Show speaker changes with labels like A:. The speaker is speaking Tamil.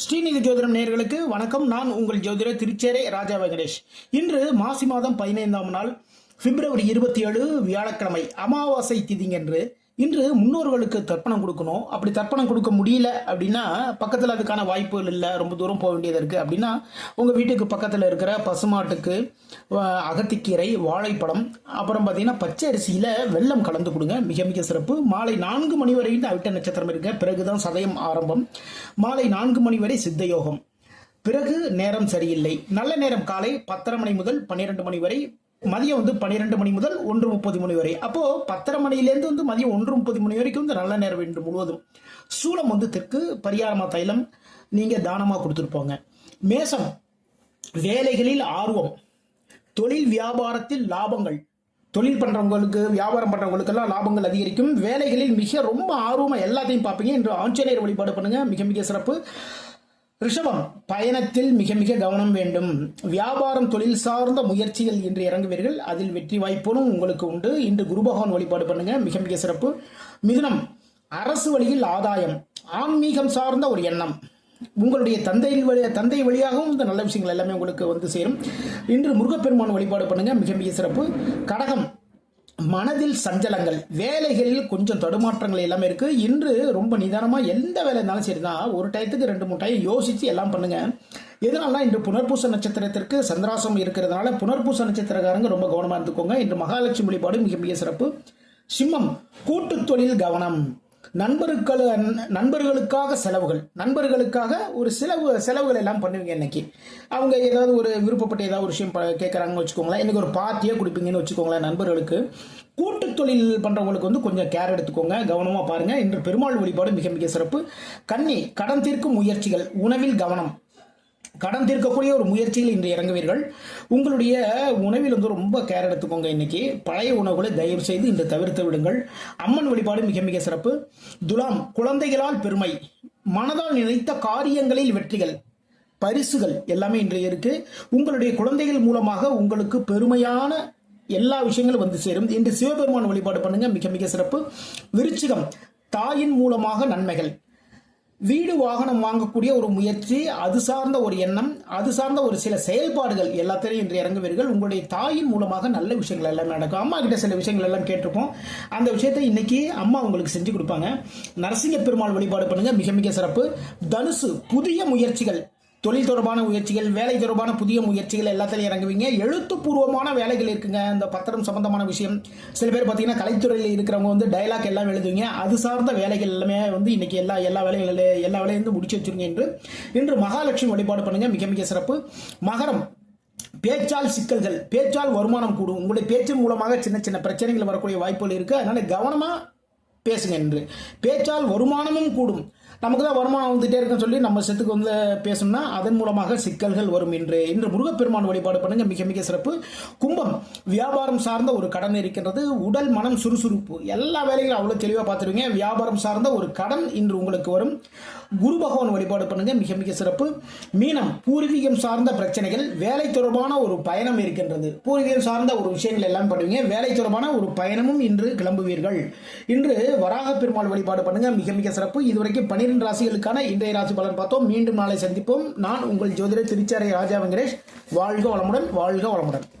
A: ஸ்ரீநிதி ஜோதிடம் நேயர்களுக்கு வணக்கம். நான் உங்கள் ஜோதிடர் திருச்சேரை ராஜா வெங்கடேஷ். இன்று மாசி மாதம் பதினைந்தாம் நாள் பிப்ரவரி இருபத்தி ஏழு வியாழக்கிழமை அமாவாசை திதிங்கன்று இன்று முன்னோர்களுக்கு தர்ப்பணம் கொடுக்கணும். அப்படி தர்ப்பணம் கொடுக்க முடியல அப்படின்னா பக்கத்தில் அதுக்கான வாய்ப்புகள் இல்லை ரொம்ப தூரம் போக வேண்டியது இருக்குது அப்படின்னா உங்கள் வீட்டுக்கு பக்கத்தில் இருக்கிற பசுமாட்டுக்கு அகத்திக்கீரை வாழைப்பழம் அப்புறம் பார்த்தீங்கன்னா பச்சை அரிசியில் வெள்ளம் கலந்து கொடுங்க. மிக மிக சிறப்பு. மாலை நான்கு மணி வரையும் தான் அவிட்ட நட்சத்திரம் இருக்க. பிறகுதான் சதயம் ஆரம்பம். மாலை நான்கு மணி வரை சித்த யோகம். பிறகு நேரம் சரியில்லை. நல்ல நேரம் காலை பத்தரை மணி முதல் பன்னிரெண்டு மணி வரை மதியம் வந்து பன்னிரெண்டு மணி முதல் ஒன்று முப்பது மணி வரை. அப்போ பத்தரை மணிலேருந்து வந்து மதியம் ஒன்று முப்பது மணி வரைக்கும் வந்து நல்ல நேரம் வேண்டும் முழுவதும். சூலம் வந்து தெற்கு பரிகாரமா தைலம் நீங்க தானமா கொடுத்துருப்போங்க மேசம் வேலைகளில் ஆர்வம் தொழில் வியாபாரத்தில் லாபங்கள். தொழில் பண்றவங்களுக்கு வியாபாரம் பண்றவங்களுக்கெல்லாம் லாபங்கள் அதிகரிக்கும். வேலைகளில் மிக ரொம்ப ஆர்வமா எல்லாத்தையும் பார்ப்பீங்க. இன்று ஆஞ்சநேயர் வழிபாடு பண்ணுங்க. மிக மிக சிறப்பு. ரிஷபம் பயணத்தில் மிக மிக கவனம் வேண்டும். வியாபாரம் தொழில் சார்ந்த முயற்சிகள் இன்று இறங்குவீர்கள். அதில் வெற்றி வாய்ப்பும் உங்களுக்கு உண்டு. இன்று குரு பகவான் வழிபாடு பண்ணுங்க. மிக மிக சிறப்பு. மிதுனம் அரசு வழியில் ஆதாயம் ஆன்மீகம் சார்ந்த ஒரு எண்ணம். உங்களுடைய தந்தை வழி தந்தை வழியாகவும் இந்த நல்ல விஷயங்கள் எல்லாமே உங்களுக்கு வந்து சேரும். இன்று முருகப்பெருமான் வழிபாடு பண்ணுங்க. மிக மிக சிறப்பு. கடகம் மனதில் சஞ்சலங்கள் வேலைகளில் கொஞ்சம் தடுமாற்றங்கள் எல்லாமே இருக்கு. இன்று ரொம்ப நிதானமா எந்த வேலை இருந்தாலும் சரிதான். ஒரு டயத்துக்கு ரெண்டு மூணு டைம் யோசிச்சு எல்லாம் பண்ணுங்க. எதனால இன்று புனர்பூச நட்சத்திரத்திற்கு சந்திராசம் இருக்கிறதுனால புனர்பூச நட்சத்திரக்காரங்க ரொம்ப கவனமா இருந்துக்கோங்க. இன்று மகாலட்சுமி வழிபாடு மிக மிக சிறப்பு. சிம்மம் கூட்டு தொழில் கவனம். நண்பர்கள் நண்பர்களுக்காக செலவுகள். நண்பர்களுக்காக ஒரு செலவு செலவுகள் எல்லாம் பண்ணுவீங்க இன்னைக்கு. அவங்க ஏதாவது ஒரு விருப்பப்பட்ட ஏதாவது ஒரு விஷயம் ப- வச்சுக்கோங்களேன். இன்னைக்கு ஒரு பார்ட்டியே கொடுப்பீங்கன்னு வச்சுக்கோங்களேன் நண்பர்களுக்கு. கூட்டு தொழில் பண்ணுறவங்களுக்கு வந்து கொஞ்சம் கேர் எடுத்துக்கோங்க. கவனமாக பாருங்கள் இன்று பெருமாள் வழிபாடு மிக மிக சிறப்பு. கன்னி கடன் தீர்க்கும் முயற்சிகள் உணவில் கவனம். கடன் தீர்க்கக்கூடிய ஒரு முயற்சியில் இன்று இறங்குவீர்கள். உங்களுடைய உணவில் வந்து ரொம்ப கேர் எடுத்துக்கோங்க இன்னைக்கு. பழைய உணவுகளை தயவு செய்து இன்று தவிர்த்து விடுங்கள். அம்மன் வழிபாடு மிக மிக சிறப்பு. துலாம் குழந்தைகளால் பெருமை. மனதால் நினைத்த காரியங்களில் வெற்றிகள். பரிசுகள் எல்லாமே இன்று இருக்கு. உங்களுடைய குழந்தைகள் மூலமாக உங்களுக்கு பெருமையான எல்லா விஷயங்களும் வந்து சேரும். இன்று சிவபெருமான் வழிபாடு பண்ணுங்க மிக மிக சிறப்பு. விருச்சிகம் தாயின் மூலமாக நன்மைகள். வீடு வாகனம் வாங்கக்கூடிய ஒரு முயற்சி அது சார்ந்த ஒரு எண்ணம் அது சார்ந்த ஒரு சில செயல்பாடுகள் எல்லாத்திலையும் இன்று இறங்குவீர்கள். உங்களுடைய தாயின் மூலமாக நல்ல விஷயங்கள் எல்லாம் நடக்கும். அம்மா கிட்ட சில விஷயங்கள் எல்லாம் கேட்டிருப்போம். அந்த விஷயத்தை இன்னைக்கு அம்மா உங்களுக்கு செஞ்சு கொடுப்பாங்க. நரசிங்க பெருமாள் வழிபாடு பண்ணுங்க. மிக மிக சிறப்பு. தனுசு புதிய முயற்சிகள். தொழில் தொடர்பான முயற்சிகள் வேலை தொடர்பான புதிய முயற்சிகள் எல்லாத்திலையும் இறங்குவீங்க. எழுத்துப்பூர்வமான வேலைகள் இருக்குங்க. இந்த பத்திரம் சம்பந்தமான விஷயம். சில பேர் பார்த்தீங்கன்னா கலைத்துறையில் இருக்கிறவங்க வந்து டயலாக் எல்லாம் எழுதுவீங்க. அது சார்ந்த வேலைகள் எல்லாமே வந்து இன்னைக்கு எல்லா எல்லா வேலைகள் எல்லா வேலையும் வந்து முடிச்சு வச்சுருங்க என்று. இன்று மகாலட்சுமி வழிபாடு பண்ணுங்க. மிக மிக சிறப்பு. மகரம். பேச்சால் சிக்கல்கள். பேச்சால் வருமானம் கூடும். உங்களுடைய பேச்சின் மூலமாக சின்ன சின்ன பிரச்சனைகள் வரக்கூடிய வாய்ப்புகள் இருக்குது அதனால் கவனமாக பேசுங்க என்று. பேச்சால் வருமானமும் கூடும். நமக்கு தான் வருமானம் வந்துட்டே இருக்குன்னு சொல்லி நம்ம செத்துக்கு வந்து பேசணும்னா அதன் மூலமாக சிக்கல்கள் வரும் என்று இன்று முருகப்பெருமான் வழிபாடு பண்ணுங்க. மிக மிக சிறப்பு. கும்பம் வியாபாரம் சார்ந்த ஒரு கடன் இருக்கின்றது. உடல் மனம் சுறுசுறுப்பு. எல்லா வேலைகளும் அவ்வளோ தெளிவாக பார்த்துருவீங்க. வியாபாரம் சார்ந்த ஒரு கடன் இன்று உங்களுக்கு வரும். குரு பகவான் வழிபாடு பண்ணுங்க. மிக மிக சிறப்பு. மீனம் பூர்வீகம் சார்ந்த பிரச்சனைகள் வேலை தொடர்பான ஒரு பயணம் இருக்கின்றது. பூர்வீகம் சார்ந்த ஒரு விஷயங்கள் எல்லாம் பண்ணுவீங்க. வேலை தொடர்பான ஒரு பயணமும் இன்று கிளம்புவீர்கள். இன்று வராக பெருமாள் வழிபாடு பண்ணுங்க. மிக மிக சிறப்பு. இதுவரைக்கும் பன்னிரெண்டு ராசிகளுக்கான இன்றைய ராசி பலன் பார்த்தோம். மீண்டும் நாளை சந்திப்போம். நான் உங்கள் ஜோதிடர் திருச்சாரை ராஜா வெங்கடேஷ். வாழ்க வளமுடன் வாழ்க வளமுடன்.